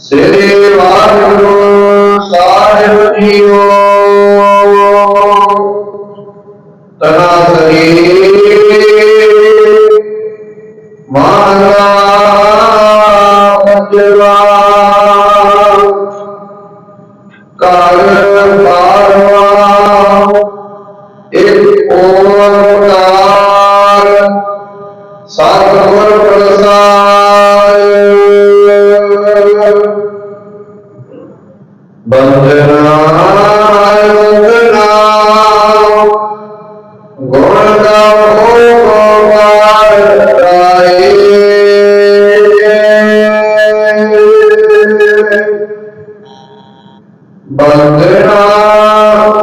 ਸ੍ਰੀ ਵਾਹਿਗੁਰੂ ਸਾਹਿਬ JIO ਤਨਾ ਸਰੀ ਮਹਲਾ ਪੰਜਵਾ ਕਰ ਬਾਰਵਾ ਇੱਕ ਓੰਕਾਰ ਸਤਿਗੁਰ ਪ੍ਰਸਾਦ ਬੰਦਨਾ ਬੰਦਨਾ ਗੁਣ ਗਾਵੋ ਗੋਪਾਲ ਰਾਏ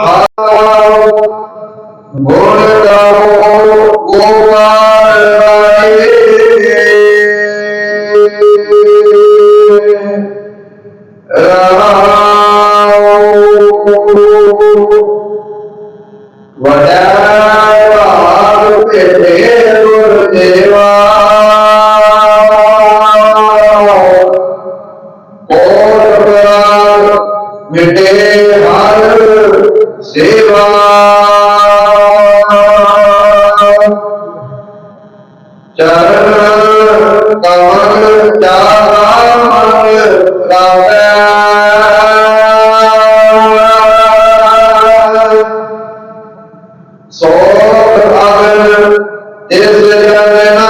ਹਾਉ ਗੁਣ ਗਾਵੋ ਗੋਪਾਲ ਮਿਟੇ ਹਰ ਸੇਵਾ। ਚਰਨ ਕਮਲ ਚਾਰਾ ਮਨ ਲਾਵੇ ਸੋਤ ਅਗਨ ਤਿਸ ਜਨ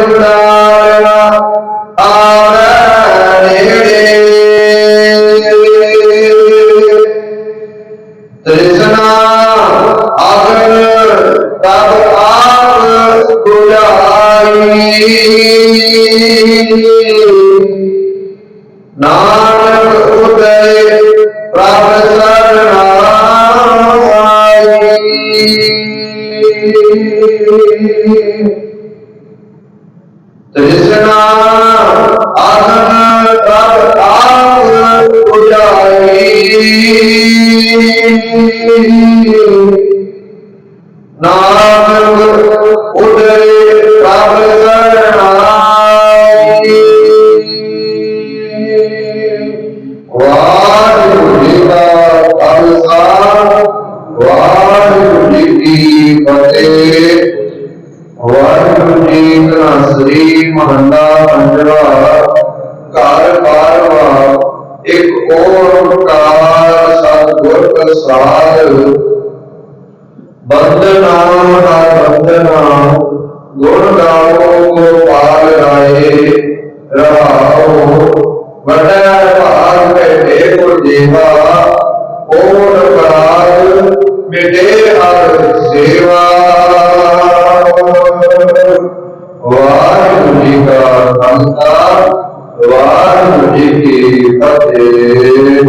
ਜਮ ਜਗਦਾਇਆ ਆਵੈ ਨੇੜੇ ਤ੍ਰਿਸ਼ਨਾ ਅਗਨ ਤਬ ਆਪ ਗੁਜਾਈ ਨਾਨਕ ਉਦੈ ਪ੍ਰਭ ਸਰਣਾਈ। ਤ੍ਰਿਸ਼ਨਾ ਆਨੰਦ ਪ੍ਰਭ ਸ੍ਰੀ ਮਹੰਦਾ ਪੰਜਵਾ, ਘਰ ਬਾਰਵਾ, ਇੱਕ ਓੰਕਾਰ ਸਤਿਗੁਰ ਪ੍ਰਸਾਦ। ਬੰਦਨਾ ਨਾ ਬੰਦਨਾ ਗੁਣ ਗਾਵੋ, ਗੋਪਾਲ ਰਾਏ ਰਹਾਉ ਵਡਾ ਭਾਗ ਭੇਟੇ ਗੁਰ ਦੇਵਾ ਓਨ ਪਰਾਗ ਮਿਟੇ ਹਰ ਸੇਵਾ। ਜੀ ਕਾ ਖਾਲਸਾ ਵਾਹਿਗੁਰੂ ਜੀ ਕੀ ਫਤਿਹ